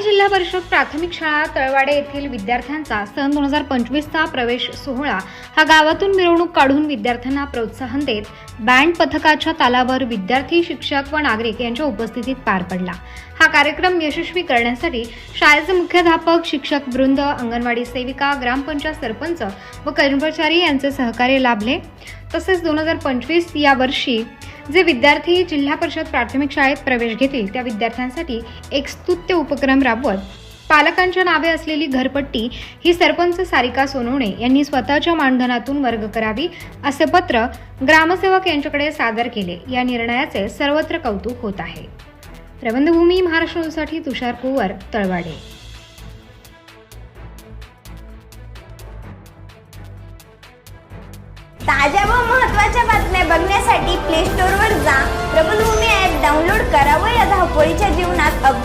जिल्हा परिषद प्राथमिक शाळा तळवाडे येथील विद्यार्थ्यांचा सन दोन हजार पंचवीसचा प्रवेश सोहळा हा गावातून मिरवणूक काढून विद्यार्थ्यांना प्रोत्साहन देत बँड पथकाच्या तालावर विद्यार्थी शिक्षक व नागरिक यांच्या उपस्थितीत पार पडला. हा कार्यक्रम यशस्वी करण्यासाठी शाळेचे मुख्याध्यापक शिक्षक वृंद अंगणवाडी सेविका ग्रामपंचायत सरपंच व कर्मचारी यांचे सहकार्य लाभले. तसेच दोन हजार पंचवीस या वर्षी जे विद्यार्थी जिल्हा परिषद प्राथमिक शाळेत प्रवेश घेतील त्या विद्यार्थ्यांसाठी एक स्तुत्य उपक्रम राबवत पालकांच्या नावे असलेली घरपट्टी ही सरपंच सारिका सोनवणे यांनी स्वतःच्या मानधनातून वर्ग करावी असे पत्र ग्रामसेवक यांच्याकडे सादर केले. या निर्णयाचे सर्वत्र कौतुक होत आहे. प्रबंधभूमी महाराष्ट्रासाठी तुषार कुवर तळवाडे. ताज्या व महत्त्वाच्या बातम्या बघण्यासाठी प्ले स्टोअरवर प्रबलभूमी ॲप डाउनलोड करा व या धावपळीच्या जीवनात अपडेट